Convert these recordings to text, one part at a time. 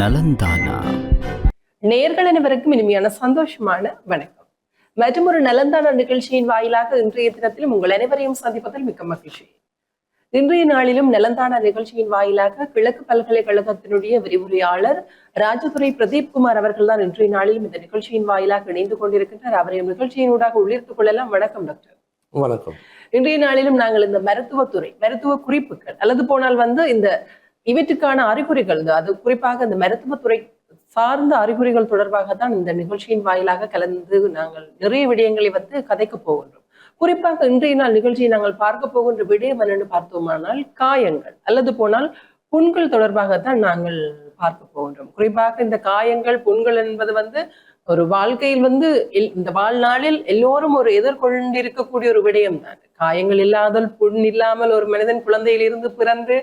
நலந்தானா? நேர்கள் அனைவருக்கும் இனிமையான சந்தோஷமான வணக்கம். மற்றும் ஒரு நலந்தான நிகழ்ச்சியின் வாயிலாக இன்றைய தினத்திலும் உங்கள் அனைவரையும் சந்திப்பதில் மிக்க மகிழ்ச்சி. இன்றைய நாளிலும் நலந்தான நிகழ்ச்சியின் வாயிலாக கிழக்கு பல்கலைக்கழகத்தினுடைய விரிவுரையாளர் ராஜதுரை பிரதீப் குமார் அவர்கள் தான் இன்றைய நாளிலும் இந்த நிகழ்ச்சியின் வாயிலாக இணைந்து கொண்டிருக்கின்றார். அவரையும் நிகழ்ச்சியினூடாக உள்ளிருத்துக் கொள்ளலாம். வணக்கம் டாக்டர். வணக்கம். இன்றைய நாளிலும் நாங்கள் இந்த மருத்துவத்துறை மருத்துவ குறிப்புகள் அல்லது போனால் வந்து இந்த இவற்றுக்கான அறிகுறிகள் இந்த அது குறிப்பாக இந்த மருத்துவத்துறை சார்ந்த அறிகுறிகள் தொடர்பாக தான் இந்த நிகழ்ச்சியின் வாயிலாக கலந்து நாங்கள் நிறைய விடயங்களை வந்து கதைக்க போகின்றோம். குறிப்பாக இன்றைய நாள் நிகழ்ச்சியை நாங்கள் பார்க்க போகின்ற விடயம் என்னென்னு பார்த்தோமானால் காயங்கள். அல்லது போனால் புண்கள் தொடர்பாகத்தான் நாங்கள் பார்க்க போகின்றோம். குறிப்பாக இந்த காயங்கள் புண்கள் என்பது வந்து ஒரு வாழ்க்கையில் வந்து இந்த வாழ்நாளில் எல்லோரும் ஒரு எதிர்கொண்டிருக்கக்கூடிய ஒரு விடயம் தான் காயங்கள் இல்லாதல் புண் இல்லாமல் ஒரு மனிதன் குழந்தையிலிருந்து பிறந்து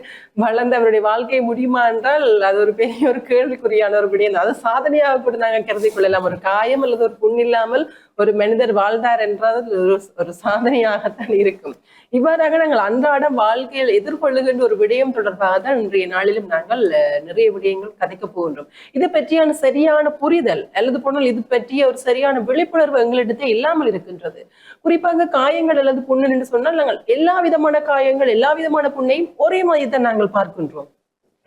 வளர்ந்து அவருடைய வாழ்க்கை முடியுமா என்றால் அது ஒரு பெரிய ஒரு கேள்விக்குறியான ஒரு விடயம் அது சாதனையாக கூட நாங்கள் கருதி கொள்ளலாம். ஒரு காயம் அல்லது ஒரு புண் இல்லாமல் ஒரு மனிதர் வாழ்ந்தார் என்றால் ஒரு ஒரு சாதனையாகத்தான் இருக்கும். இவ்வாறாக நாங்கள் அன்றாட வாழ்க்கையில் எதிர்கொள்ளுகின்ற ஒரு விடயம் தொடர்பாக தான் இன்றைய நாளிலும் நாங்கள் நிறைய விடயங்கள் கதைக்க போகின்றோம். இது பற்றியான சரியான புரிதல் அல்லது போனால் இது பற்றிய ஒரு சரியான விழிப்புணர்வு எங்களிடத்தே இல்லாமல் இருக்கின்றது. குறிப்பாக காயங்கள் அல்லது புண்ணு என்று சொன்னால் நாங்கள் எல்லா விதமான காயங்கள் எல்லா விதமான புண்ணையும் ஒரே மாதிரி தான் நாங்கள் பார்க்கின்றோம்.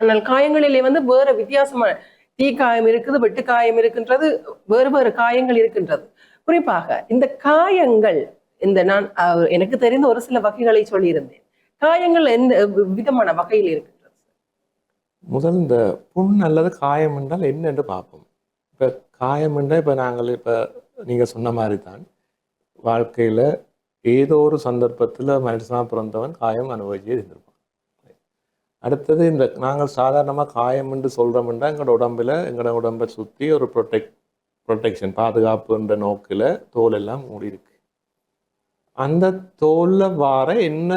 ஆனால் காயங்களிலே வந்து வேற வித்தியாசமான தீக்காயம் இருக்குது வெட்டு காயம் இருக்கின்றது வேறு வேறு காயங்கள் இருக்கின்றது. குறிப்பாக இந்த காயங்கள் இந்த நான் எனக்கு தெரிந்த ஒரு சில வகைகளை சொல்லியிருந்தேன். காயங்கள் எந்த விதமான வகையில் இருக்கின்றது? முதல் இந்த புண் அல்லது காயம் என்றால் என்ன என்று பார்ப்போம். இப்போ காயம் என்றால் இப்போ நாங்கள் இப்போ நீங்கள் சொன்ன மாதிரி தான் வாழ்க்கையில் ஏதோ ஒரு சந்தர்ப்பத்தில் மனுஷனாக பிறந்தவன் காயம் அனுபவிச்சே இருந்திருப்பான் அடுத்தது இந்த நாங்கள் சாதாரணமாக காயம் என்று சொல்கிறோம்னா எங்களோட உடம்புல எங்களோட உடம்பை சுற்றி ஒரு ப்ரொடெக்ட் ப்ரொடெக்ஷன் பாதுகாப்புன்ற நோக்கில் தோல் எல்லாம் மூடி இருக்கு. அந்த தோல்ல வார என்ன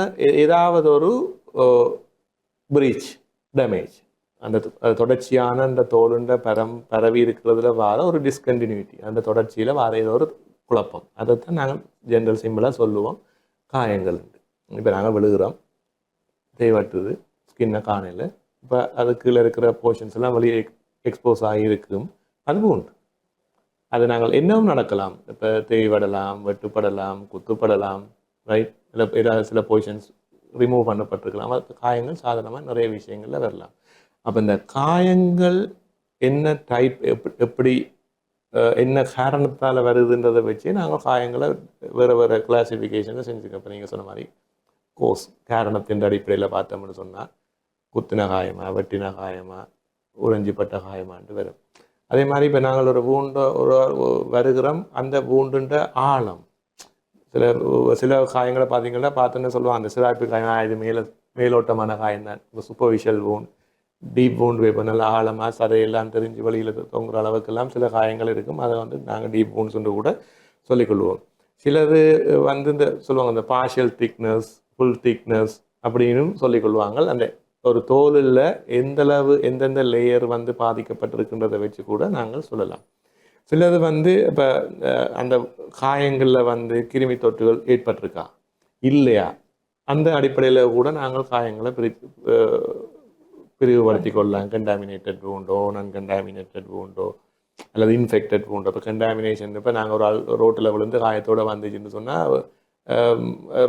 ஏதாவது ஒரு பிரீச் டேமேஜ் அந்த தொடர்ச்சியான அந்த தோலுண்ட பரம் பரவி இருக்கிறதுல வார ஒரு டிஸ்கண்டினியூட்டி அந்த தொடர்ச்சியில் வார ஏதோ ஒரு குழப்பம். அதைத்தான் நாங்கள் ஜென்ரல் சிம்பிளாக சொல்லுவோம். காயங்கள் இப்போ நாங்கள் விழுகிறோம். தேவட்டுது ஸ்கின்னை காணையில் இப்போ அது கீழே இருக்கிற போர்ஷன்ஸ் எல்லாம் வெளியே எக்ஸ்போஸ் ஆகி அதுவும் உண்டு. அது நாங்கள் என்னவும் நடக்கலாம். இப்போ தேய்வடலாம் வெட்டுப்படலாம் குத்துப்படலாம் ரைட் இல்லை ஏதாவது சில பொசிஷன்ஸ் ரிமூவ் பண்ணப்பட்டிருக்கலாம். அது காயங்கள் சாதாரணமாக நிறைய விஷயங்களில் வரலாம். அப்போ இந்த காயங்கள் என்ன டைப் எப் எப்படி என்ன காரணத்தால் வருதுன்றதை வச்சு நாங்கள் காயங்களை வேறு வேறு கிளாசிஃபிகேஷனில் செஞ்சுக்கோம் இப்போ நீங்கள் சொன்ன மாதிரி கோர்ஸ் காரணத்தின் அடிப்படையில் பார்த்தோம்னு சொன்னால் குத்தின காயமா வெட்டின காயமா உறைஞ்சிப்பட்ட காயமான்ட்டு வரும். அதே மாதிரி இப்போ நாங்கள் ஒரு பூண்டு ஒரு வருகிறோம் அந்த பூண்டுன்ற ஆழம். சில சில காயங்களை பார்த்தீங்கன்னா பார்த்தோன்னு சொல்லுவாங்க அந்த சிராய்ப்பு காயம் இது மேல மேலோட்டமான காயம் தான். இப்போ சூப்பர்விஷியல் பூண்டு. டீப் wound இப்போ நல்லா ஆழமாக சதையெல்லாம் தெரிஞ்சு வழியில் தொங்குற அளவுக்கெல்லாம் சில காயங்கள் இருக்கும். அதை வந்து நாங்கள் டீப் wounds கூட சொல்லிக்கொள்வோம். சிலது வந்து இந்த சொல்லுவாங்க இந்த பார்ஷியல் திக்னஸ் ஃபுல் திக்னஸ் அப்படின்னு சொல்லிக்கொள்வாங்க. அந்த ஒரு தோலில் எந்தளவு எந்தெந்த லேயர் வந்து பாதிக்கப்பட்டிருக்கின்றதை வச்சு கூட நாங்கள் சொல்லலாம். சிலது வந்து இப்போ அந்த காயங்களில் வந்து கிருமி தொற்றுகள் ஏற்பட்டிருக்கா? இல்லையா? அந்த அடிப்படையில் கூட நாங்கள் காயங்களை பிரித்து பிரிவுபடுத்தி கொள்ளலாம். கண்டாமினேட்டட் wound-ஓ நான் கண்டாமினேட்டட் அல்லது இன்ஃபெக்டட் wound இப்போ கண்டாமினேஷன் இப்போ நாங்கள் ஒரு ஆள் ரோட்டில் விழுந்து காயத்தோடு வந்துச்சுன்னு சொன்னால்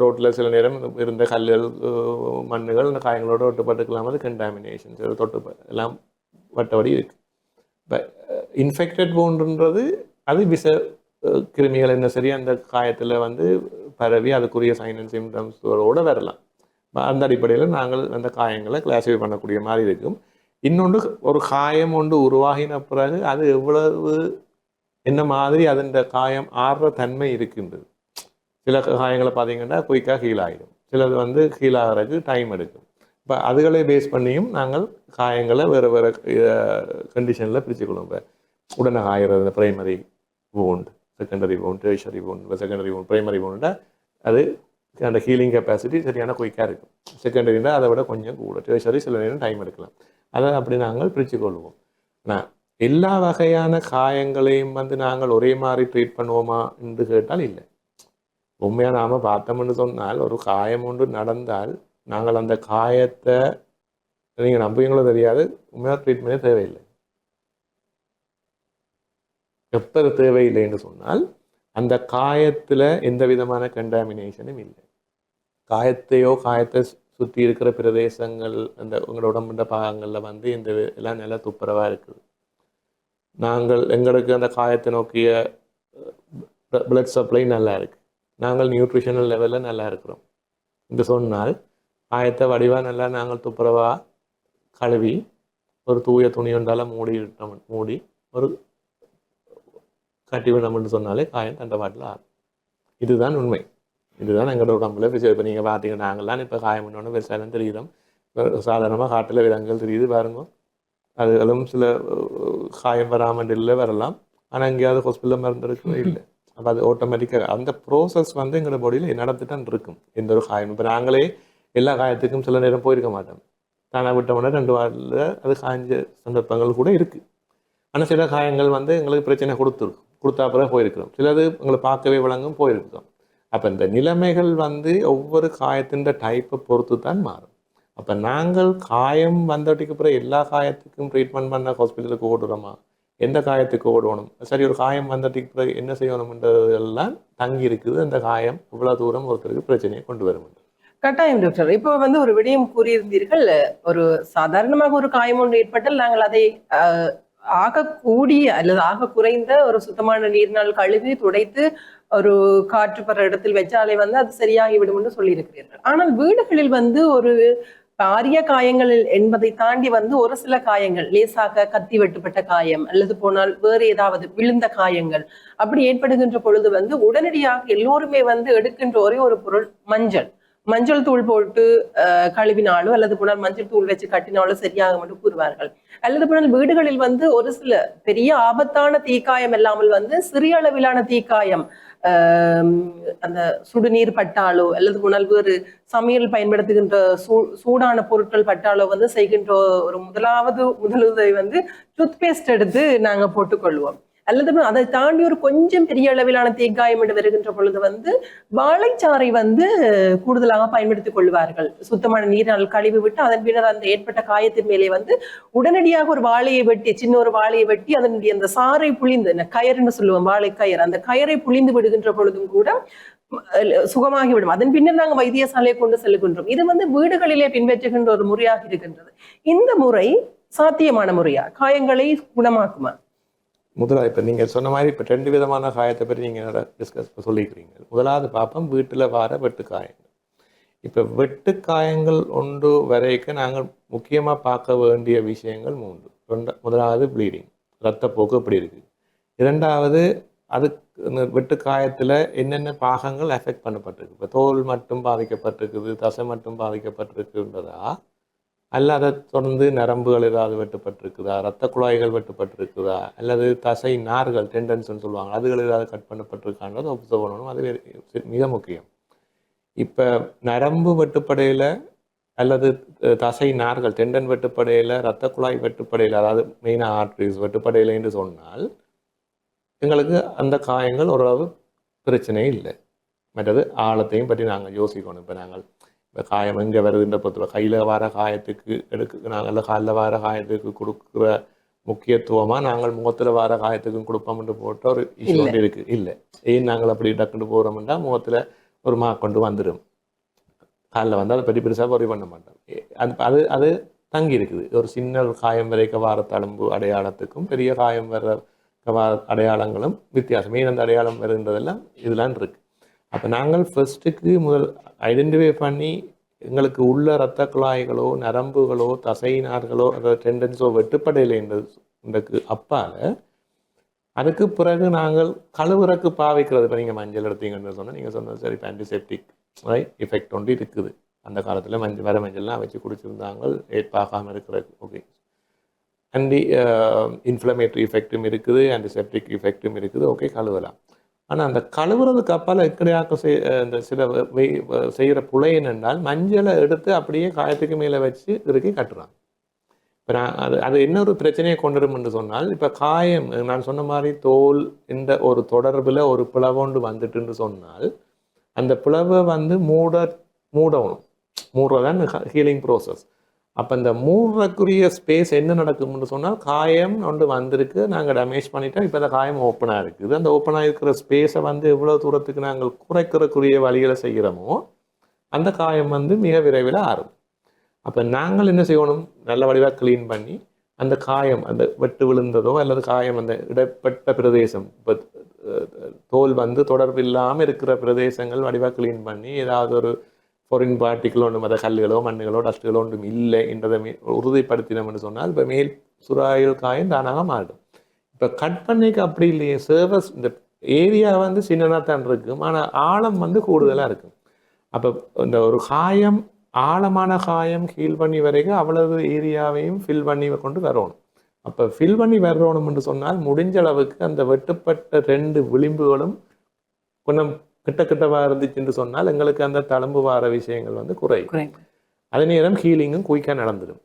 ரோட்டில் சில நேரம் இருந்த கல்லுகள் மண்ணுகள் அந்த காயங்களோட ஒட்டுப்பட்டுக்கலாம் அது கண்டாமினேஷன் சில தொட்டு எல்லாம் வட்டபடி இருக்கு. இப்போ இன்ஃபெக்டட் பூண்டுன்றது அது விஷ கிருமிகள் என்ன சரி அந்த காயத்தில் வந்து பரவி அதுக்குரிய சைன் அண்ட் சிம்டம்ஸோடு வரலாம். அந்த அடிப்படையில் நாங்கள் அந்த காயங்களை கிளாஸிஃபை பண்ணக்கூடிய மாதிரி இருக்கும். இன்னொன்று ஒரு காயம் ஒன்று உருவாகின பிறகு அது எவ்வளவு என்ன மாதிரி அதன் காயம் ஆடுற தன்மை இருக்கின்றது. சில காயங்களை பார்த்தீங்கன்னா குயிக்காக ஹீல் ஆகிடும் சிலது வந்து ஹீல் ஆகிறதுக்கு டைம் எடுக்கும். இப்போ அதுகளை பேஸ் பண்ணியும் நாங்கள் காயங்களை வேறு வேறு கண்டிஷனில் பிரித்து இப்போ உடனே ஆகிறது primary wound secondary wound tertiary wound secondary wound primary wound அது அந்த ஹீலிங் கெப்பாசிட்டி சரியான குயிக்காக இருக்கும். செகண்டரினா அதை விட கொஞ்சம் கூட. டெரிஷரி சில நேரம் டைம் எடுக்கலாம். அதை அப்படி நாங்கள் பிரித்து கொள்வோம் ஆனால் எல்லா வகையான காயங்களையும் வந்து நாங்கள் ஒரே மாதிரி ட்ரீட் பண்ணுவோமா என்று கேட்டால் இல்லை. உண்மையாக நாம் பார்த்தோம்னு சொன்னால் ஒரு காயம் ஒன்று நடந்தால் நாங்கள் அந்த காயத்தை நீங்கள் நம்புவீங்களோ தெரியாது உண்மையாக ட்ரீட்மெண்ட்டே தேவையில்லை. எப்போ தேவையில்லைன்னு சொன்னால் அந்த காயத்தில் எந்த விதமான கண்டாமினேஷனும் இல்லை. காயத்தையோ காயத்தை சுற்றி இருக்கிற பிரதேசங்கள் அந்த உங்களோட உடம்புன்ற பாகங்களில் வந்து இந்த எல்லாம் நல்லா துப்புரவாக இருக்குது. நாங்கள் எங்களுக்கு அந்த காயத்தை நோக்கிய பிளட் சப்ளை நல்லா இருக்குது நாங்கள் நியூட்ரிஷனல் லெவலில் நல்லா இருக்கிறோம். என்று சொன்னால் காயத்தை வடிவாக நல்லா நாங்கள் துப்புரவாக கழுவி ஒரு தூய துணி ஒன்றால் மூடி விட்டோம் மூடி ஒரு கட்டி சொன்னாலே காயம் தண்டை பாட்டில் ஆகும் இதுதான் உண்மை. இதுதான் எங்களோட உடம்புல விஷயம் இப்போ நீங்கள் பார்த்தீங்கன்னா நாங்கள்லாம் இப்போ காயம் பண்ணோன்னு பெருசாலும் தெரியுதோம் சாதாரணமாக காட்டில் விலங்குகள் தெரியுது பாருங்க. அதுகளும் சில காயம் வராமல் இல்லை வரலாம். ஆனால் எங்கேயாவது ஹாஸ்பிட்டலில் மருந்துருக்கவே இல்லை. அப்போ அது ஆட்டோமேட்டிக்காக அந்த ப்ரோசஸ் வந்து எங்களோட பாடியில் நடந்துட்டான் இருக்கும். எந்த ஒரு காயம் இப்போ நாங்களே எல்லா காயத்துக்கும் சில நேரம் போயிருக்க மாட்டோம். தானாக விட்டோம்னா ரெண்டு வாரத்தில் அது காய்ஞ்ச சந்தர்ப்பங்கள் கூட இருக்குது ஆனால் சில காயங்கள் வந்து எங்களுக்கு பிரச்சனை கொடுத்துருக்கும். கொடுத்தா பிறகு போயிருக்கிறோம். சிலது உங்களை பார்க்கவே விளங்கும் போயிருக்கிறோம். அப்போ இந்த நிலைமைகள் வந்து ஒவ்வொரு காயத்தின் டைப்பை பொறுத்து தான் மாறும். அப்போ நாங்கள் காயம் வந்தவட்டிக்கு பிறகு எல்லா காயத்துக்கும் ட்ரீட்மெண்ட் பண்ண ஹாஸ்பிட்டலுக்கு ஓடுறோமா? எந்த காயத்துக்கு ஓடணும்? சரி ஒரு காயம் வந்ததுக்கு பிறகு என்ன செய்யணும்ன்றதெல்லாம் தங்கி இருக்குது அந்த காயம் இவ்வளோ தூரம் ஒருத்தருக்கு பிரச்சனையை கொண்டு வரும். கட்டாயம் டாக்டர் இப்போ வந்து ஒரு விடயம் கூறியிருந்தீர்கள். ஒரு சாதாரணமாக ஒரு காயம் ஒன்று ஏற்பட்டால் நாங்கள் அதை ஆகக்கூடிய அல்லது ஆக குறைந்த ஒரு சுத்தமான நீர்னால் கழுவி துடைத்து ஒரு காற்று படுற இடத்தில் வச்சாலே வந்து அது சரியாகிவிடும் என்று சொல்லியிருக்கிறீர்கள். ஆனால் வீடுகளில் வந்து ஒரு பாரிய காயங்கள் என்பதை தாண்டி வந்து ஒரு சில காயங்கள் லேசாக கத்தி வெட்டுப்பட்ட காயம் அல்லது போனால் வேறு ஏதாவது விழுந்த காயங்கள் அப்படி ஏற்படுகின்ற பொழுது வந்து உடனடியாக எல்லோருமே வந்து எடுக்கின்ற ஒரே ஒரு பொருள் மஞ்சள். மஞ்சள் தூள் போட்டு கழுவினாலோ அல்லது போனால் மஞ்சள் தூள் வச்சு கட்டினாலோ சரியாக மட்டும் கூறுவார்கள். அல்லது போனால் வீடுகளில் வந்து ஒரு சில பெரிய ஆபத்தான தீக்காயம் இல்லாமல் வந்து சிறிய அளவிலான தீக்காயம் ஆஹ், அந்த சுடுநீர் பட்டாலோ அல்லது போனால் வேறு சமையல் பயன்படுத்துகின்ற சூ சூடான பொருட்கள் பட்டாலோ வந்து செய்கின்ற ஒரு முதலாவது முதலுதவி வந்து டூத் பேஸ்ட் எடுத்து நாங்க போட்டுக்கொள்வோம். அல்லது அதை தாண்டி ஒரு கொஞ்சம் பெரிய அளவிலான தேங்காயம் என்று வருகின்ற பொழுது வந்து வாழைச்சாறை வந்து கூடுதலாக பயன்படுத்திக் கொள்வார்கள். சுத்தமான நீரால் கழிவு விட்டு அதன் பின்னர் அந்த ஏற்பட்ட காயத்தின் மேலே வந்து உடனடியாக ஒரு வாழையை வெட்டி சின்ன ஒரு வாழையை வெட்டி அதனுடைய அந்த சாறை புளிந்து கயர்ன்னு கயர்னு சொல்லுவோம் வாழை கயர் அந்த கயரை புளிந்து விடுகின்ற பொழுதும் கூட சுகமாகிவிடும் அதன் பின்னர் நாங்கள் வைத்தியசாலையை கொண்டு செல்கின்றோம். இது வந்து வீடுகளிலே பின்பற்றுகின்ற ஒரு முறையாக இருக்கின்றது. இந்த முறை சாத்தியமான முறையா? காயங்களை குணமாக்குமா? முதலா இப்போ நீங்கள் சொன்ன மாதிரி இப்போ ரெண்டு விதமான காயத்தை பற்றி நீங்கள் டிஸ்கஸ் சொல்லிக்கிறீங்க. முதலாவது பார்ப்போம் வீட்டில் வர வெட்டு காயங்கள். இப்போ வெட்டு காயங்கள் ஒன்று வரைக்கும் நாங்கள் முக்கியமாக பார்க்க வேண்டிய விஷயங்கள் மூன்று. ரெண்டு முதலாவது ப்ளீடிங் ரத்தப்போக்கு இப்படி இருக்குது இரண்டாவது அதுக்கு இந்த வெட்டு காயத்தில் என்னென்ன பாகங்கள் எஃபெக்ட் பண்ணப்பட்டிருக்கு? இப்போ தோல் மட்டும் பாதிக்கப்பட்டிருக்குது தசை மட்டும் பாதிக்கப்பட்டிருக்குன்றதா அல்ல அதை தொடர்ந்து நரம்புகள் ஏதாவது வெட்டுப்பட்டிருக்குதா? ரத்த குழாய்கள் வெட்டுப்பட்டிருக்குதா? அல்லது தசை நார்கள் டெண்டன்ஸ்னு சொல்லுவாங்க. அதுகள் ஏதாவது கட் பண்ணப்பட்டிருக்கான்றது அப்சர்வ் பண்ணணும். அது மிக முக்கியம். இப்போ நரம்பு வெட்டுப்படையில் அல்லது தசை நார்கள் டெண்டன் வெட்டுப்படையில் ரத்த குழாய் வெட்டுப்படையில் அதாவது மெயினாக ஆர்ட்ரிஸ் வெட்டுப்படையில் என்று சொன்னால் எங்களுக்கு அந்த காயங்கள் ஓரளவு பிரச்சனை இல்லை. மற்றது ஆழத்தையும் பற்றி நாங்கள் யோசிக்கணும். இப்போ நாங்கள் இப்போ காயம் எங்கே வருதுன்ற பொறுத்தவரை கையில் வர காயத்துக்கு எடுக்க நாங்கள் காலில் வர காயத்துக்கு கொடுக்குற முக்கியத்துவமாக நாங்கள் முகத்தில் வர காயத்துக்கும் கொடுப்போம்னு போட்ட ஒரு இஷ்யூ. ஒன்று இருக்குது இல்லை. ஏன் நாங்கள் அப்படி டக்குன்னு போகிறோம்னா முகத்தில் ஒரு மா கொண்டு வந்துடும் காலில் வந்து அதை பற்றி பெருசாக worry பண்ண மாட்டோம். அது அது அது தங்கி இருக்குது. ஒரு சின்ன காயம் வரைக்க வார தழும்பு அடையாளத்துக்கும் பெரிய காயம் வர அடையாளங்களும் வித்தியாசம். ஏன் அந்த அடையாளம் வருகின்றதெல்லாம் இதெல்லாம் இருக்கு. அப்போ நாங்கள் ஃபர்ஸ்ட்டுக்கு முதல் ஐடென்டிஃபை பண்ணி எங்களுக்கு உள்ள இரத்த குழாய்களோ நரம்புகளோ தசைநார்களோ அதாவது டெண்டன்ஸோ வெட்டுப்படையிலைன்றதுக்கு அப்பால் அதுக்கு பிறகு நாங்கள் கழுவுறக்கு பாவிக்கிறது. இப்போ நீங்கள் மஞ்சள் எடுத்தீங்கன்னு சொன்னால் நீங்கள் சொன்னது சரி ஆன்டிசெப்டிக் ரைட் எஃபெக்ட் ஒன்று இருக்குது. அந்த காலத்தில் மஞ்சள் வர மஞ்சள்லாம் வச்சு குடிச்சிருந்தாங்க ஏற்பாகாமல் இருக்கிறது ஓகே அண்டி இன்ஃப்ளமேட்டரி எஃபெக்ட்டும் இருக்குது ஆன்டிசெப்டிக் எஃபெக்ட்டும் இருக்குது ஓகே கழுவலாம். ஆனால் அந்த கழுவுறதுக்கு அப்பால் எப்படியாக்க செய் இந்த சில செய்கிற புலை என்னென்றால் மஞ்சளை எடுத்து அப்படியே காயத்துக்கு மேலே வச்சு இறுக்கி கட்டுறாங்க. இப்போ நான் அது அது என்ன ஒரு பிரச்சனையை கொண்டு வரும் என்று சொன்னால் இப்போ காயம் நான் சொன்ன மாதிரி தோல் இந்த ஒரு தொடர்பில் ஒரு பிளவோண்டு வந்துட்டுன்னு சொன்னால் அந்த பிளவை வந்து மூட மூடணும். மூடுறதான் ஹீலிங் ப்ரோசஸ் அப்போ இந்த மூடுறக்குரிய ஸ்பேஸ் என்ன நடக்கும்னு சொன்னால் காயம் ஒன்று வந்திருக்கு நாங்கள் டேமேஜ் பண்ணிட்டோம் இப்போ அந்த காயம் ஓப்பனாக இருக்குது அந்த ஓப்பனாக இருக்கிற ஸ்பேஸை வந்து எவ்வளோ தூரத்துக்கு நாங்கள் குறைக்கிறக்குரிய வழிகளை செய்கிறோமோ அந்த காயம் வந்து மிக விரைவில் ஆறும். அப்போ நாங்கள் என்ன செய்யணும்? நல்ல வடிவாக க்ளீன் பண்ணி அந்த காயம் அந்த வெட்டு விழுந்ததோ அல்லது காயம் அந்த இடப்பட்ட பிரதேசம் இப்போ தோல் வந்து தொடர்பு இல்லாமல் இருக்கிற பிரதேசங்கள் வடிவாக க்ளீன் பண்ணி ஏதாவது ஒரு ஃபாரின் பார்ட்டிகளோ ஒன்றும் மத கல்லுகளோ மண்ணுகளோ டஸ்ட்டுகளோ ஒன்றும் இல்லை என்றதை உறுதிப்படுத்தினோம்னு சொன்னால் இப்போ மேல் சுறாயில் காயம் தானாக மாறிடும் இப்போ கட் பண்ணிக்கு அப்படி இல்லையே சர்வஸ் இந்த ஏரியா வந்து சின்னதாக தான் இருக்கும் ஆனால் ஆழம் வந்து கூடுதலாக இருக்கும். அப்போ இந்த ஒரு காயம் ஆழமான காயம் ஹீல் பண்ணி வரைக்கும் அவ்வளவு ஏரியாவையும் ஃபில் பண்ணி கொண்டு வரணும். அப்போ ஃபில் பண்ணி வரணும் என்று சொன்னால் முடிஞ்ச அளவுக்கு அந்த வெட்டுப்பட்ட ரெண்டு விளிம்புகளும் கொஞ்சம் கிட்ட கிட்டவா இருந்துச்சுன்னு சொன்னால் எங்களுக்கு அந்த தழும்பு வார விஷயங்கள் வந்து குறையும். அதே நேரம் ஹீலிங்கும் குயிக்காக நடந்துடும்.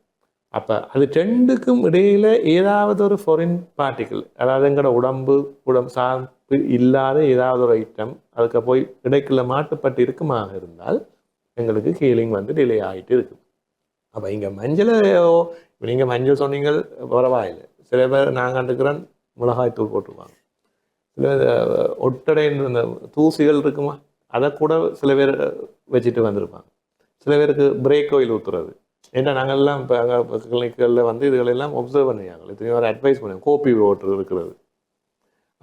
அப்போ அது ரெண்டுக்கும் இடையில ஏதாவது ஒரு ஃபாரின் பார்ட்டிக்கிள் அதாவது எங்களோட உடம்பு உடம்பு சார்பு இல்லாத ஏதாவது ஒரு ஐட்டம் அதுக்கு போய் இடைக்குள்ள மாட்டுப்பட்டு இருக்குமாக இருந்தால் எங்களுக்கு ஹீலிங் வந்து டிலே ஆகிட்டு இருக்கு அப்போ இங்கே மஞ்சளையோ இப்போ நீங்கள் மஞ்சள் சொன்னீங்க பரவாயில்லை. சில பேர் நான் கண்டுக்கிறேன் மிளகாய் தூள் போட்டுருவாங்க. இல்லை ஒட்டடைன்ற இந்த தூசிகள் இருக்குமா? அதை கூட சில பேர் வச்சுட்டு வந்திருப்பாங்க. சில பேருக்கு பிரேக் கோயில் ஊற்றுறது ஏன்னா நாங்கள்லாம் இப்போ அங்கே கிளினிக்களில் வந்து இதுகளெல்லாம் ஒப்சர்வ் பண்ணுவாங்க இத்தனை ஒரு அட்வைஸ் பண்ணுவோம் கோப்பி ஓட்டர் இருக்கிறது.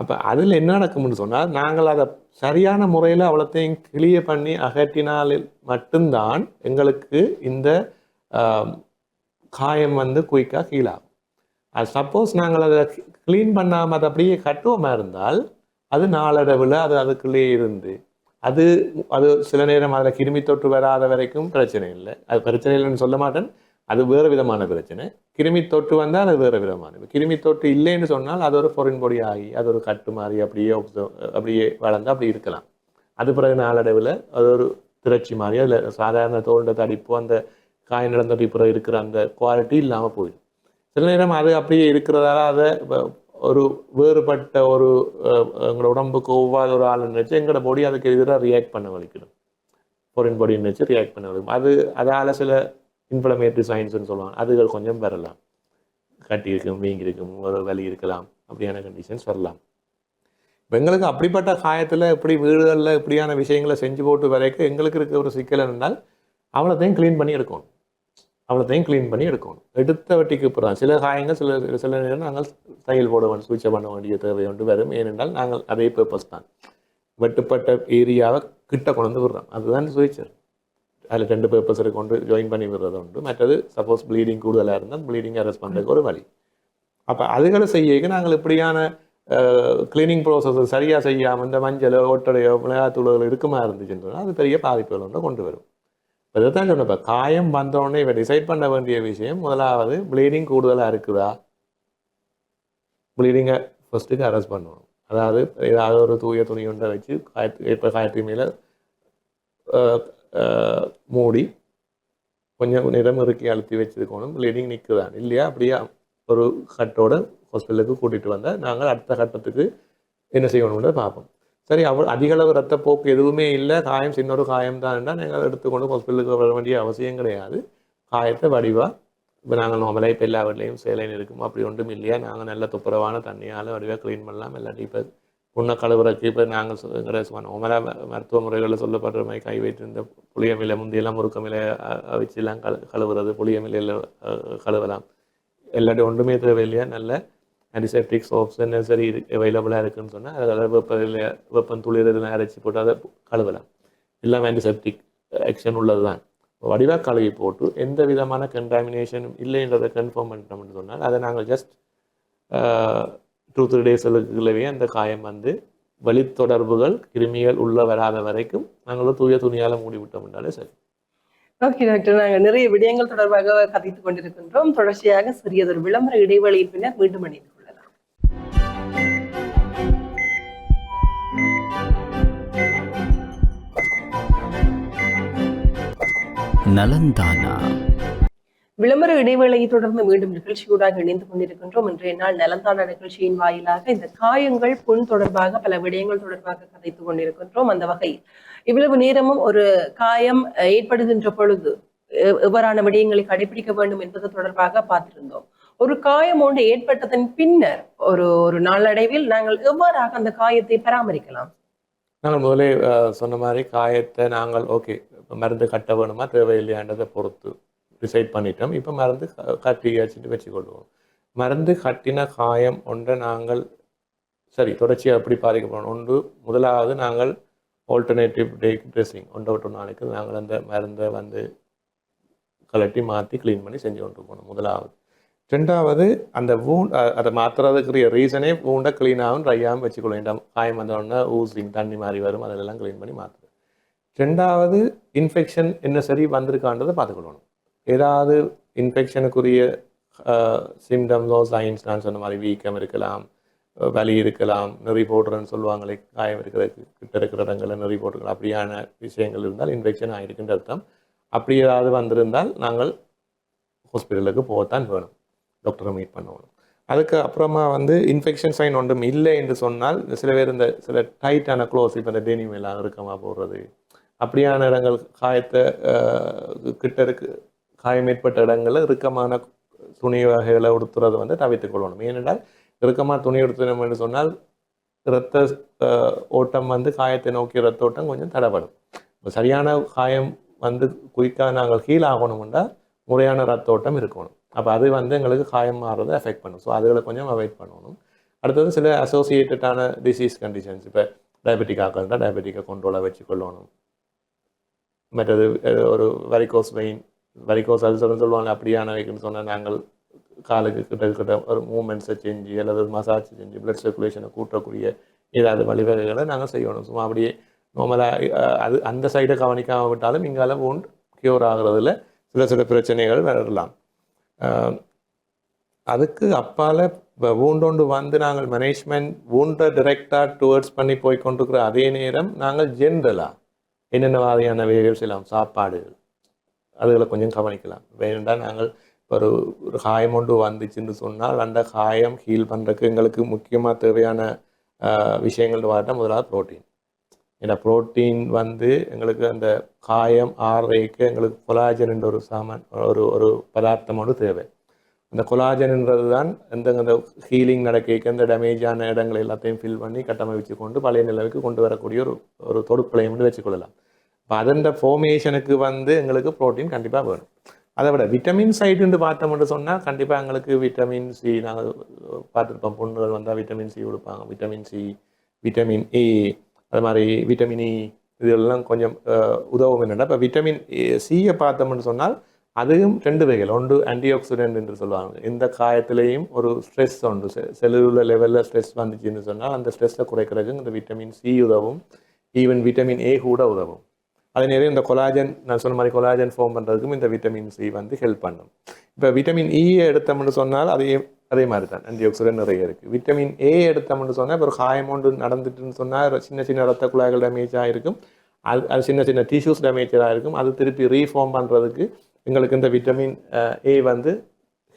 அப்போ அதில் என்ன நடக்கும்னு சொன்னால் நாங்கள் அதை சரியான முறையில் அவ்வளோத்தையும் கிளியர் பண்ணி அகற்றினாலில் மட்டும்தான் எங்களுக்கு இந்த காயம் வந்து குயிக்காக கீழாகும். அது சப்போஸ் நாங்கள் அதை க்ளீன் பண்ணாமல் அதை அப்படியே கட்டுவோமா இருந்தால் அது நாளடைவில் அது அதுக்குள்ளேயே இருந்து அது அது சில நேரம் அதில் கிருமி தொற்று வராத வரைக்கும் பிரச்சனை இல்லை. அது பிரச்சனை இல்லைன்னு சொல்ல மாட்டேன். அது வேறு விதமான பிரச்சனை. கிருமி தொற்று வந்தால் அது வேறு விதமான கிருமி தொற்று இல்லைன்னு சொன்னால் அது ஒரு பொறின் பொடி ஆகி அது ஒரு கட்டு மாதிரி அப்படியே அப்படியே வளர்ந்து அப்படி இருக்கலாம். அது பிறகு நாளடைவில் அது ஒரு திரட்சி மாதிரி அதில் சாதாரண தோண்ட தடிப்பு அந்த காய நடந்த பிறகு இருக்கிற அந்த குவாலிட்டி இல்லாமல் போயிடும். சில நேரம் அது அப்படியே இருக்கிறதால அதை ஒரு வேறுபட்ட ஒரு எங்களோட உடம்புக்கு ஒவ்வாத ஒரு ஆள் நினைச்சு எங்களோட பொடி அதுக்கு எதிராக ரியாக்ட் பண்ண வலிக்கணும். பொரின் பாடி நினைச்சு ரியாக்ட் பண்ண வலிக்கும் அது அதால் சில இன்ஃப்ளமேட்டரி சயின்ஸ்னு சொல்லுவாங்க. அதுகள் கொஞ்சம் வரலாம். கட்டி இருக்கும் வீங்கி இருக்கும் ஒரு வலி இருக்கலாம் அப்படியான கண்டிஷன்ஸ் வரலாம். இப்போ எங்களுக்கு அப்படிப்பட்ட காயத்தில் இப்படி வீடுகளில் இப்படியான விஷயங்களை செஞ்சு போட்டு வரைக்கும் எங்களுக்கு இருக்க ஒரு சிக்கல் என்றால் அவ்வளோத்தையும் க்ளீன் பண்ணி எடுக்கணும். அவ்வளோத்தையும் க்ளீன் பண்ணி எடுக்கணும். எடுத்த வட்டிக்கு போகிறோம் சில காயங்கள் சில சில நேரம் நாங்கள் தையல் போட வேண்டும் சுவிட்சை பண்ண வேண்டிய தேவை ஒன்று வரும் ஏனென்றால் நாங்கள் அதே பர்பஸ் தான். வெட்டுப்பட்ட ஏரியாவை கிட்ட கொண்டு வந்து விடுறோம். அதுதான் சுவிச்சர் அதில் ரெண்டு பேப்பர்ஸ் கொண்டு ஜாயின் பண்ணி விடுறது உண்டு. மற்றது சப்போஸ் ப்ளீடிங் கூடுதலாக இருந்தால் ப்ளீடிங் அரெஸ்ட் பண்ணுறதுக்கு ஒரு வழி. அப்போ அதுகளை செய்ய நாங்கள் இப்படியான கிளீனிங் ப்ராசஸ் சரியாக செய்யாமல் இந்த மஞ்சளோ ஒட்டடையோ மிளகாத்தூள்கள் இருக்குமா இருந்துச்சுன்னு சொன்னால் அது பெரிய பாதிப்புகள் ஒன்று கொண்டு வரும். இதை தான் சொன்னேன் இப்போ காயம் வந்தோடனே இப்போ டிசைட் பண்ண வேண்டிய விஷயம் முதலாவது ப்ளீடிங் கூடுதலாக இருக்குதா? ப்ளீடிங்கை ஃபஸ்ட்டுக்கு அரெஸ்ட் பண்ணணும். அதாவது ஏதாவது ஒரு தூய துணி ஒன்றை வச்சு காயத்து இப்போ காயத்து மேலே மூடி கொஞ்சம் நிறம் இறுக்கி அழுத்தி வச்சிருக்கணும். ப்ளீடிங் நிற்குதான் இல்லையா? அப்படியே? ஒரு கட்டோட ஹாஸ்பிட்டலுக்கு கூட்டிகிட்டு வந்தால் நாங்கள் அடுத்த கட்டத்துக்கு என்ன செய்யணும்னு பார்ப்போம். சரி அவள் அதிகளவு ரத்தப்போக்கு எதுவுமே இல்லை. காயம் சின்ன ஒரு காயம் தான்டா நாங்கள் எடுத்துக்கொண்டு ஹாஸ்பிட்டலுக்கு வர வேண்டிய அவசியம் கிடையாது. காயத்தை வடிவாக இப்போ நாங்கள் நோமலாக இப்போ எல்லா வீட்லேயும் சேலைன்னு இருக்கும்? அப்படி ஒன்றும் இல்லையா? நாங்கள் நல்ல துப்புரவான தண்ணியால் வடிவாக க்ளீன் பண்ணலாம். இல்லாட்டி இப்போ புண்ணை கழுவுறதுக்கு இப்போ நாங்கள் சொ- எங்கட மருத்துவ முறைகளில் சொல்லப்படுற மாதிரி கை வைத்திருந்த புளியமில முந்தியெல்லாம் முறுக்கமில வச்சுலாம் கழு கழுவுறது புளியமிலையில் கழுவலாம். இல்லாட்டி ஒன்றுமே தேவையில்லையா? நல்ல ஆன்டிசெப்டிக்ஸ் சோப்ஸ் என்ன சரி அவைலபிளாக இருக்குன்னு சொன்னால் அதில் வெப்ப வெப்பம் துளிர் இதெல்லாம் அரைச்சி போட்டு அதை கழுவலாம். எல்லாம் ஆன்டிசெப்டிக் ஆக்ஷன் உள்ளது தான் வடிவாக கழுவி போட்டு எந்த விதமான கண்டாமினேஷனும் இல்லைன்றதை கன்ஃபார்ம் பண்ணிட்டோம்னு சொன்னால் அதை நாங்கள் ஜஸ்ட் டூ த்ரீ டேஸ்களுக்குள்ளவே அந்த காயம் வந்து வழித்தொடர்புகள் கிருமிகள் உள்ள வராத வரைக்கும் நாங்கள் ஒரு தூய துணியால் மூடி விட்டோம்னாலே சரி. ஓகே டாக்டர் நாங்கள் நிறைய விடயங்கள் தொடர்பாக கதைத்துக் கொண்டிருக்கின்றோம். தொடர்ச்சியாக சிறியதொரு விளம்பர இடைவெளியின் பின்னர் மீண்டும் இணைந்து நலந்தானா? விளம்பர இடைவேளையை தொடர்ந்து மீண்டும் நிகழ்ச்சியூடாக இணைந்து கொண்டிருக்கின்றோம். இன்றைய நாள் நலந்தான நிகழ்ச்சியின் வாயிலாக இந்த காயங்கள் புண் தொடர்பாக பல விடயங்கள் தொடர்பாக கதைத்துக் கொண்டிருக்கின்றோம். அந்த வகையில் இவ்வளவு நேரமும் ஒரு காயம் ஏற்படுகின்ற பொழுது எவ்வாறான விடயங்களை கடைபிடிக்க வேண்டும் என்பது தொடர்பாக பார்த்திருந்தோம். ஒரு காயம் ஒன்று ஏற்பட்டதன் பின்னர் ஒரு ஒரு நாளடைவில் நாங்கள் எவ்வாறாக அந்த காயத்தை பராமரிக்கலாம்? நாங்கள் முதலே சொன்ன மாதிரி காயத்தை நாங்கள் ஓகே மருந்து கட்ட வேணுமா தேவையில்லையான்றதை பொறுத்து டிசைட் பண்ணிட்டோம். இப்போ மருந்து க- கட்டி வச்சுக்கொள்வோம். மருந்து கட்டின காயம் ஒன்றை நாங்கள் சரி தொடர்ச்சியாக எப்படி பாதிக்கப்படணும் ஒன்று முதலாவது நாங்கள் ஆல்டர்னேட்டிவ் டே ட்ரெஸ்ஸிங் ஒன்றை விட்டு நாளைக்கு நாங்கள் அந்த மருந்தை வந்து கலட்டி மாற்றி க்ளீன் பண்ணி செஞ்சு கொண்டு போகணும் முதலாவது. ரெண்டாவது அந்த வூண்ட் அதை மாற்றுறதுக்குரிய ரீசனே வூண்டை க்ளீனாகவும் ட்ரையாகவும் வச்சுக்கொள்ளும் காயம் வந்த உடனே ஊசிங் தண்ணி மாதிரி வரும் அதெல்லாம் க்ளீன் பண்ணி மாற்றணும் ரெண்டாவது இன்ஃபெக்ஷன் என்ன சரி வந்திருக்கான்றதை பார்த்துக்கொள்ளணும். ஏதாவது இன்ஃபெக்ஷனுக்குரிய சிம்டம்ஸோ சைன்ஸ் நான் சொன்ன மாதிரி வீக்கம் இருக்கலாம் வலி இருக்கலாம் நெறி போடுறேன்னு சொல்லுவாங்களே காயம் இருக்கிறதுக்கு கிட்ட இருக்கிற இடங்களில் நெறி போடுறது அப்படியான விஷயங்கள் இருந்தால் இன்ஃபெக்ஷன் ஆகிருக்குன்ற அர்த்தம். அப்படி ஏதாவது வந்திருந்தால் நாங்கள் ஹாஸ்பிட்டலுக்கு போகத்தான் வேணும். டாக்டரை மீட் பண்ணணும். அதுக்கு அப்புறமா வந்து இன்ஃபெக்ஷன் சைன் ஒன்றும் இல்லை என்று சொன்னால் சில பேர் இந்த சில டைட்டான க்ளோஸ் இப்போ இந்த டெனிம் எல்லாம் இறுக்கமாக போடுறது அப்படியான இடங்கள் காயத்தை கிட்ட இருக்கு காயம் ஏற்பட்ட இடங்களில் இறுக்கமான துணி வகைகளை உடுத்துறதை வந்து தவிர்த்துக் கொள்ளணும். ஏனென்றால் இறுக்கமாக துணி உடுத்தணும் என்று சொன்னால் இரத்த ஓட்டம் வந்து காயத்தை நோக்கி இரத்த ஓட்டம் கொஞ்சம் தடைப்படும் சரியான காயம் வந்து குயிக்காக நாங்கள் ஹீல் ஆகணும்னா முறையான ரத்த ஓட்டம் இருக்கணும். அப்போ அது வந்து எங்களுக்கு காயம் மாறுறதை எஃபெக்ட் பண்ணும். ஸோ அதுகளை கொஞ்சம் அவாய்ட் பண்ணணும். அடுத்தது சில அசோசியேட்டடான டிசீஸ் கண்டிஷன்ஸ் இப்போ டயபெட்டிக் ஆக்கள்னா டயபெட்டிக்கை கண்ட்ரோலாக வச்சுக்கொள்ளணும் மற்றது ஒரு வரிகோஸ் வெயின் வரிகோஸ் அல்சர்னு சொல்லுவாங்க அப்படியான வைக்கணும்னு சொன்னால் நாங்கள் காலுக்கு கிட்ட கிட்ட ஒரு மூமெண்ட்ஸை செஞ்சு அல்லது மசாஜ் செஞ்சு பிளட் சர்க்குலேஷனை கூட்டக்கூடிய ஏதாவது வழிவகைகளை நாங்கள் செய்யணும். சும்மா அப்படியே நார்மலாக அது அந்த சைடை கவனிக்காம விட்டாலும் இங்கால wound க்யூர் ஆகிறதுல சில சில பிரச்சனைகள் வரலாம். அதுக்கு அப்பால ஊண்டோண்டு வந்து நாங்கள் மேனேஜ்மெண்ட் ஊண்டை டிரெக்டாக டுவர்ட்ஸ் பண்ணி போய் கொண்டிருக்கிற அதே நேரம் நாங்கள் ஜென்ரலாக என்னென்ன மாதிரியான வேலைகள் செய்யலாம்? சாப்பாடுகள் அதுகளை கொஞ்சம் கவனிக்கலாம். வேண்டாம் நாங்கள் ஒரு ஒரு காயம் ஒன்று வந்துச்சுன்னு சொன்னால் அந்த காயம் ஹீல் பண்ணுறதுக்கு எங்களுக்கு முக்கியமாக தேவையான ஆஹ், விஷயங்கள் பார்த்தா முதலாவது ப்ரோட்டீன் ஏன்னா ப்ரோட்டீன் வந்து எங்களுக்கு அந்த காயம் ஆறுறதுக்கு எங்களுக்கு கொலாஜன்ன்ற ஒரு சாமான் ஒரு ஒரு பதார்த்தம் ஒன்று தேவை. அந்த கொலாஜன்ன்றது தான் எந்த அந்த ஹீலிங் நடக்க அந்த டேமேஜான இடங்கள் எல்லாத்தையும் ஃபில் பண்ணி கட்டமைச்சு கொண்டு பழைய நிலவுக்கு கொண்டு வரக்கூடிய ஒரு ஒரு தொடுப்பளையம்னு வச்சுக்கொள்ளலாம் இப்போ அதன் ஃபார்மேஷனுக்கு வந்து எங்களுக்கு ப்ரோட்டீன் கண்டிப்பாக வேணும். அதை விட விட்டமின் சைடுன்னு பார்த்தோம்னு சொன்னால் கண்டிப்பாக எங்களுக்கு விட்டமின் சி நாங்கள் பார்த்துருப்போம். பொண்ணுகள் வந்தால் விட்டமின் சி கொடுப்பாங்க. விட்டமின் சி விட்டமின் ஏ அது மாதிரி விட்டமின் இ e, இதெல்லாம் கொஞ்சம் உதவும் என்னென்னா இப்போ விட்டமின் சியை பார்த்தோம்னு சொன்னால் அதுவும் ரெண்டு வகைகள். ஒன்று ஆன்டிஆக்சிடென்ட் என்று சொல்லுவாங்க. இந்த காயத்திலையும் ஒரு ஸ்ட்ரெஸ் உண்டு. செல்லுலர் லெவலில் ஸ்ட்ரெஸ் வந்துச்சுன்னு சொன்னால் அந்த ஸ்ட்ரெஸ்ஸை குறைக்கிறதுக்கு இந்த விட்டமின் சி உதவும். ஈவன் விட்டமின் ஏ கூட உதவும். அதே நேரம் இந்த கொலாஜன் நான் சொன்ன மாதிரி கொலாஜன் ஃபார்ம் பண்ணுறதுக்கும் இந்த விட்டமின் சி வந்து ஹெல்ப் பண்ணும். இப்போ விட்டமின் இ எடுத்தோம்னு சொன்னால் அதே அதே மாதிரி தான் ஆன்டிஆக்சிடென்ட் நிறைய இருக்குது விட்டமின் ஏ எடுத்தோம்னு சொன்னால் இப்போ ஒரு காயம் ஒன்று நடந்துட்டுன்னு சொன்னால் சின்ன சின்ன ரத்த குழாய்கள் டேமேஜ் ஆகிருக்கும் அது அது சின்ன சின்ன டிஷ்யூஸ் டேமேஜாக இருக்கும் அது திருப்பி ரீஃபார்ம் பண்ணுறதுக்கு எங்களுக்கு இந்த விட்டமின் ஏ uh, வந்து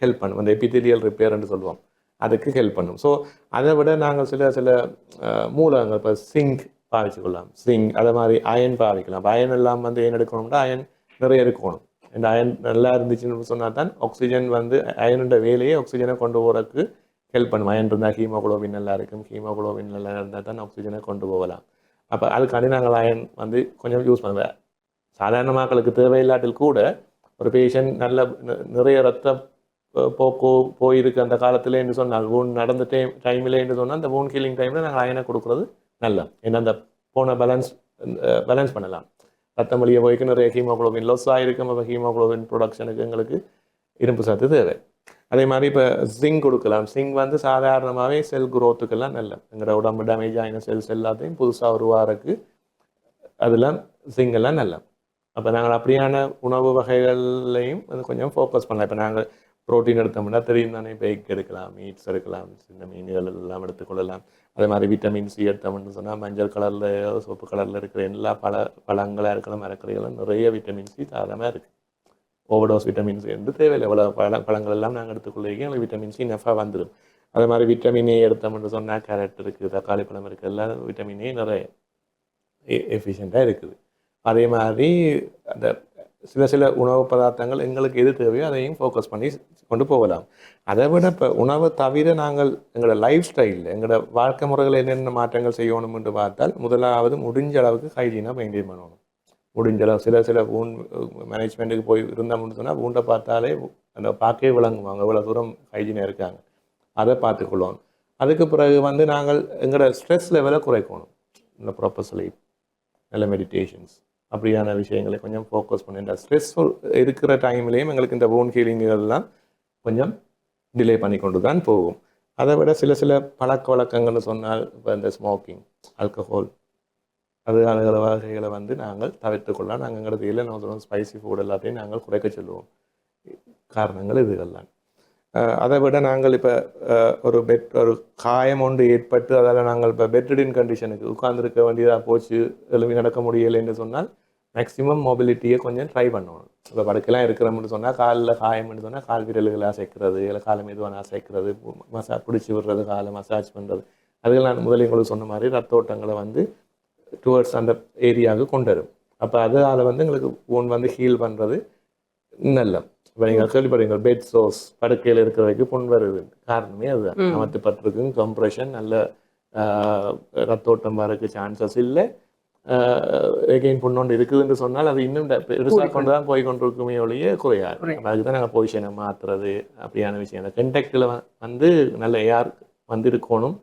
ஹெல்ப் பண்ணும். அந்த எபிதிலியல் ரிப்பேர்னு சொல்லுவோம். அதுக்கு ஹெல்ப் பண்ணும். ஸோ அதை விட நாங்கள் சில சில uh, மூலகங்கள் இப்போ சிங்க் பாவிச்சுக்கொள்ளலாம். சிங்க் அதே மாதிரி அயன் பாவிக்கலாம். அயன் எல்லாம் வந்து ஏன் எடுக்கணும்னா அயன் நிறைய இருக்கணும் இந்த அயன் நல்லா இருந்துச்சுன்னு சொன்னால் தான் ஆக்சிஜன் வந்து அயனோட வேலையை ஆக்சிஜனை கொண்டு போகிறதுக்கு ஹெல்ப் பண்ணும். அயன் இருந்தால் ஹீமோகுளோபின் நல்லா இருக்கும். ஹீமோகுளோபின் நல்லா இருந்தால் தான் ஆக்சிஜனை கொண்டு போகலாம். அப்போ அதுக்காண்டி நாங்கள் அயன் வந்து கொஞ்சம் யூஸ் பண்ணுவேன் சாதாரண மக்களுக்கு தேவையில்லாட்டில் கூட ஒரு பேஷண்ட் நல்ல நிறைய ரத்த போக்கோ போயிருக்கு அந்த காலத்துல என்று சொன்னால் ஊன் நடந்த டைம் டைமில் என்று சொன்னால் அந்த ஊன் ஹீலிங் டைமில் நாங்கள் அயனை கொடுக்குறது நல்ல. ஏன்னா அந்த போன பேலன்ஸ் பேலன்ஸ் பண்ணலாம். ரத்தம் வழியை போய்க்கு நிறைய ஹீமோகுளோபின் லொஸ்ஸாக ஆகிருக்கும் அப்போ ஹீமோக்ளோபின் ப்ரொடக்ஷனுக்கு எங்களுக்கு இரும்பு சத்து தேவை. அதே மாதிரி இப்போ ஜிங்க் கொடுக்கலாம். ஜிங்க் வந்து சாதாரணமாகவே செல் குரோத்துக்கெல்லாம் நல்ல. எங்களோட உடம்பு டேமேஜ் ஆகின செல்ஸ் எல்லாத்தையும் புதுசாக உருவாகிறதுக்கு அதெல்லாம் ஜிங்க் எல்லாம் நல்ல. அப்போ நாங்கள் அப்படியான உணவு வகைகள்லையும் வந்து கொஞ்சம் ஃபோக்கஸ் பண்ணலாம். இப்போ நாங்கள் ப்ரோட்டீன் எடுத்தோம்னா தெரியும் தானே. இப்போ எக் எடுக்கலாம் மீட்ஸ் எடுக்கலாம் சின்ன மீன்கள் எல்லாம் எடுத்துக்கொள்ளலாம் அதே மாதிரி விட்டமின் சி எடுத்தோம்னு சொன்னால் மஞ்சள் கலரில் சிவப்பு கலரில் இருக்கிற எல்லா பழ பழங்களாக இருக்கலாம் மரக்கறிகளும் நிறைய விட்டமின் சி தாராளமாக இருக்குது ஓவர்டோஸ் விட்டமின் சி வந்து தேவையில்லை. எவ்வளோ பழ பழங்கள் எல்லாம் நாங்கள் எடுத்துக்கொள்ளிருக்கோம் எங்களுக்கு விட்டமின் சி நெஃபாக வந்துடும். அதே மாதிரி விட்டமின் ஏ எடுத்தோம்னு சொன்னால் கேரட் இருக்குது தக்காளி பழம் இருக்குது எல்லாம் விட்டமின் ஏ நிறைய e-, எஃபிஷியண்ட்டாக இருக்குது. அதே மாதிரி அந்த சில சில உணவு பதார்த்தங்கள் எங்களுக்கு எது தேவையோ அதையும் ஃபோக்கஸ் பண்ணி கொண்டு போகலாம். அதை விட இப்போ உணவை தவிர நாங்கள் எங்களோட லைஃப் ஸ்டைலில் எங்களோட வாழ்க்கை முறைகள் என்னென்ன மாற்றங்கள் செய்யணும் என்று பார்த்தால் முதலாவது முடிஞ்ச அளவுக்கு ஹைஜீனாக மெயின்டைன் பண்ணணும். முடிஞ்ச அளவு சில சில ஊன் மேனேஜ்மெண்ட்டுக்கு போய் இருந்தோம்னு சொன்னால் ஊண்டை பார்த்தாலே அந்த பார்க்கவே விளங்குவாங்க. இவ்வளோ தூரம் ஹைஜீனாக இருக்காங்க. அதை பார்த்துக்கொள்ளணும் அதுக்கு பிறகு வந்து நாங்கள் எங்களோட ஸ்ட்ரெஸ் லெவலை குறைக்கணும். இந்த ப்ராப்பர் ஸ்லீப் நல்ல மெடிடேஷன்ஸ் அப்படியான விஷயங்களை கொஞ்சம் ஃபோக்கஸ் பண்ணி. இந்த ஸ்ட்ரெஸ்ஃபுல் இருக்கிற டைம்லேயும் எங்களுக்கு இந்த ஓன் ஹீலிங்கெல்லாம் கொஞ்சம் டிலே பண்ணி கொண்டு தான் போகும். அதை விட சில சில பழக்க வழக்கங்கள்னு சொன்னால் இப்போ இந்த ஸ்மோக்கிங் ஆல்கஹால் அது அதுகள வகைகளை வந்து நாங்கள் தவிர்த்து கொள்ளலாம். நாங்கள் எங்களுக்கு இல்லை நம்ம சொல்லுவோம் ஸ்பைசி ஃபுட் எல்லாத்தையும் நாங்கள் குறைக்க சொல்லுவோம். காரணங்கள் இதுகள்லாம் அதை விட நாங்கள் இப்போ ஒரு பெட் ஒரு காயம் ஒன்று ஏற்பட்டு அதால் நாங்கள் இப்போ பெட்ரிடின் கண்டிஷனுக்கு உட்கார்ந்துருக்க வேண்டியதாக போச்சு எழுப்பி நடக்க முடியலை என்று சொன்னால் மேக்ஸிமம் மொபிலிட்டியை கொஞ்சம் ட்ரை பண்ணணும். இப்போ படுக்கலாம் இருக்கிறோம்னு சொன்னால் காலில் காயம்னு சொன்னால் கால் விரல்களை அசைக்கிறது இல்லை காலை மெதுவான அசைக்கிறது மசா பிடிச்சி விடுறது காலை மசாஜ் பண்ணுறது அதுகள் நான் முதலில் உங்களுக்கு சொன்ன மாதிரி ரத்த ஓட்டங்களை வந்து டுவர்ட்ஸ் அந்த ஏரியாவுக்கு கொண்டு வரும். அப்போ அதால் வந்து எங்களுக்கு ஒன் வந்து ஹீல் பண்ணுறது நல்ல இப்போ நீங்கள் கேள்விப்படுறீங்க பெட் சோர்ஸ் படுக்கையில் இருக்கிற வரைக்கும் புண் வருது காரணமே அதுதான். நமத்து பட்டிருக்கும் கம்ப்ரெஷன் நல்ல ரத்தோட்டம் வரக்கு சான்சஸ் இல்லை. எகெயின் புண்ணொண்டு இருக்குதுன்னு சொன்னால் அது இன்னும் பெருசாக கொண்டு தான் போய் கொண்டிருக்குமே ஒழிய குறையாது. குறையாது. அப்ப அதுக்கு தான் நாங்கள் பொசிஷனை மாற்றுறது அப்படியான விஷயம். அந்த கண்டக்டில் வந்து நல்ல ஏர் வந்து இருக்கணும்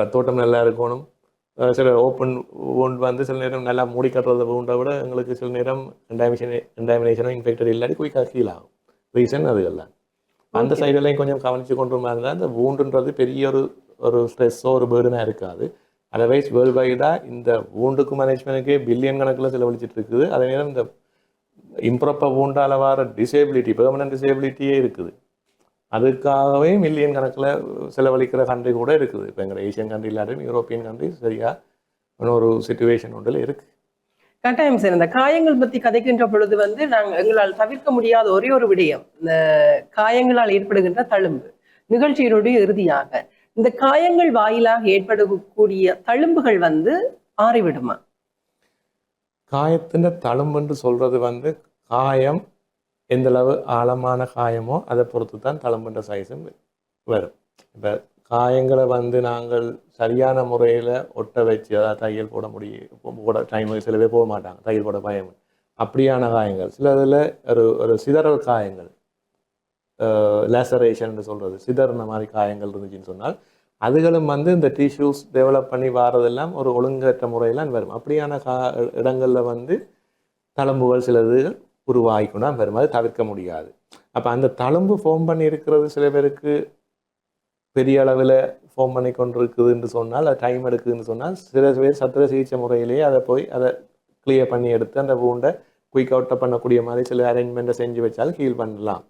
ரத்தோட்டம் நல்லா இருக்கணும். சில ஓப்பன் wound வந்து சில நேரம் நல்லா மூடி கட்டுறத wound-அ விட எங்களுக்கு சில நேரம் கண்டாமினேஷன் கண்டாமினேஷனும் இன்ஃபெக்டட் இல்லாட்டி குயிக்காக ஹீல் ஆகும். ரீசன் அதுகள்லாம் அந்த Okay. சைடுலையும் கொஞ்சம் கவனிச்சு கொண்டு இருந்தால் அந்த wound-ன்றது பெரிய ஒரு ஒரு ஸ்ட்ரெஸ்ஸோ ஒரு பேர்டனாக இருக்காது. அதர்வைஸ் வேர்ல்டு வைடாக இந்த wound-க்கு மேனேஜ்மெண்ட்டுக்கே பில்லியன் கணக்கில் செலவழிச்சிட்டு இருக்குது. அதே நேரம் இந்த இம்ப்ராப்பர் wound-ஆல வர டிசேபிலிட்டி பெர்மனன்ட் டிசேபிலிட்டியே இருக்குது. அதுக்காகவே மில்லியன் கணக்கில் செலவழிக்கிற கண்ட்ரி கூட இருக்குது. இப்போ எங்கள் ஏஷியன் கண்ட்ரி இல்லாட்டும் யூரோப்பியன் கண்ட்ரி சரியா ஒரு சுச்சுவேஷன் ஒன்றில் இருக்கு. கட்டாயம் சார் இந்த காயங்கள் பத்தி கதைக்கின்ற பொழுது வந்து நாங்கள் எங்களால் தவிர்க்க முடியாத ஒரே ஒரு விடயம் இந்த காயங்களால் ஏற்படுகின்ற தழும்பு. நிகழ்ச்சியினுடைய இறுதியாக இந்த காயங்கள் வாயிலாக ஏற்படக்கூடிய தழும்புகள் வந்து ஆறிவிடுமா? காயத்தின் தழும்புன்னு சொல்றது வந்து காயம் எந்தளவு ஆழமான காயமோ அதை பொறுத்து தான் தளம்புன்ற சைஸும் வரும். இப்போ காயங்களை வந்து நாங்கள் சரியான முறையில் ஒட்ட வச்சு அதாவது தையல் போட முடியும் போட டைம் சில பேர் போட மாட்டாங்க தையல் போட பயம். அப்படியான காயங்கள் சில இதில் ஒரு ஒரு சிதறல் காயங்கள் லேசரேஷன் சொல்கிறது சிதறின மாதிரி காயங்கள் இருந்துச்சுன்னு சொன்னால் அதுகளும் வந்து இந்த டிஷ்யூஸ் டெவலப் பண்ணி வாரதெல்லாம் ஒரு ஒழுங்கற்ற முறையில் வரும். அப்படியான கா இடங்களில் வந்து தளம்புகள் சிலது உருவாகிக்கொண்டா வரும் அது தவிர்க்க முடியாது. அப்போ அந்த தழும்பு ஃபோம் பண்ணியிருக்கிறது சில பேருக்கு பெரிய அளவில் ஃபோம் பண்ணி கொண்டிருக்குதுன்னு சொன்னால் அது டைம் எடுக்குதுன்னு சொன்னால் சில பேர் சத்திர சிகிச்சை முறையிலேயே அதை போய் அதை கிளியர் பண்ணி எடுத்து அந்த பூண்டை குயிக் அவுட்டை பண்ணக்கூடிய மாதிரி சில அரேஞ்ச்மெண்ட்டை செஞ்சு வச்சால் ஹீல் பண்ணலாம்.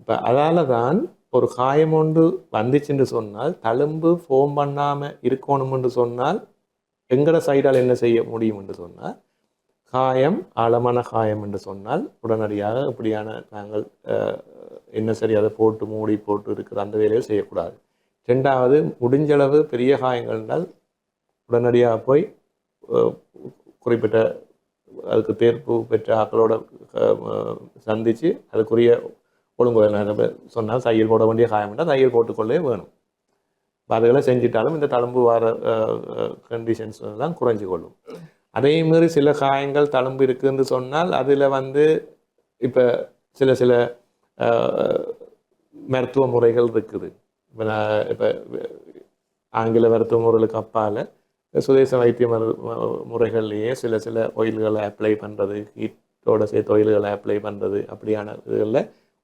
இப்போ அதால தான் ஒரு காயம் ஒன்று வந்துச்சுன்னு சொன்னால் தழும்பு ஃபோம் பண்ணாமல் இருக்கணும்னு சொன்னால் எங்கட சைடால் என்ன செய்ய முடியும் என்று சொன்னால் காயம் ஆழமான காயம் என்று சொன்னால் உடனடியாக இப்படியான நாங்கள் என்ன சரி அதை போட்டு மூடி போட்டு இருக்கிற அந்த வேலையை செய்யக்கூடாது. ரெண்டாவது முடிஞ்சளவு பெரிய காயங்கள் என்றால் உடனடியாக போய் குறிப்பிட்ட அதுக்கு தேர்ப்பு பெற்ற ஆக்களோட சந்தித்து அதுக்குரிய ஒழுங்கு சொன்னால் தையல் போட வேண்டிய காயம் என்றால் தையல் போட்டுக்கொள்ளே வேணும். அதுகளை செஞ்சிட்டாலும் இந்த தழும்பு வர கண்டிஷன்ஸ் தான் குறைஞ்சு கொள்ளும் அதே மாதிரி சில காயங்கள் தழும்பு இருக்குன்னு சொன்னால் அதில் வந்து இப்போ சில சில மருத்துவ முறைகள் இருக்குது. இப்போ நான் இப்போ ஆங்கில மருத்துவ முறைகளுக்கு அப்பால் சுதேச வைத்திய மரு முறைகள்லேயே சில சில ஒயில்களை அப்ளை பண்ணுறது ஹீட்டோட சேர்த்து ஒயில்களை அப்ளை பண்ணுறது அப்படியான இதுகளில்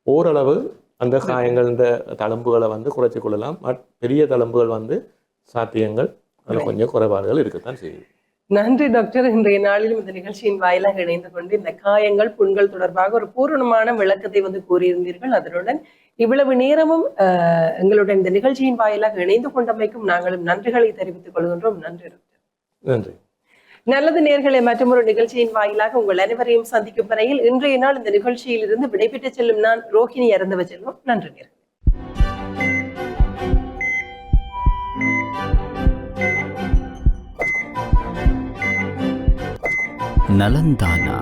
ஓரளவு அந்த காயங்கள் இந்த தழும்புகளை வந்து குறைச்சி கொள்ளலாம். பட் பெரிய தழும்புகள் வந்து சாத்தியங்கள் அதில் கொஞ்சம் குறைபாடுகள் இருக்கத்தான் செய்யுது. நன்றி டாக்டர் இன்றைய நாளிலும் இந்த நிகழ்ச்சியின் வாயிலாக இணைந்து கொண்டு இந்த காயங்கள் புண்கள் தொடர்பாக ஒரு பூரணமான விளக்கத்தை வந்து கூறியிருந்தீர்கள். அதனுடன் இவ்வளவு நேரமும் அஹ், எங்களுடன் இந்த நிகழ்ச்சியின் வாயிலாக இணைந்து கொண்டமைக்கும் நாங்களும் நன்றிகளை தெரிவித்துக் கொள்கின்றோம். நன்றி டாக்டர் நன்றி. நல்லது நேர்களை மற்றொரு நிகழ்ச்சியின் வாயிலாக உங்கள் அனைவரையும் சந்திக்கும் வரையில் இன்றைய நாள் இந்த நிகழ்ச்சியில் இருந்து விடைபெற்று செல்லும் நான் ரோஹிணி அறந்தவ செல்வம். நன்றி நேர்களே. நலந்தானா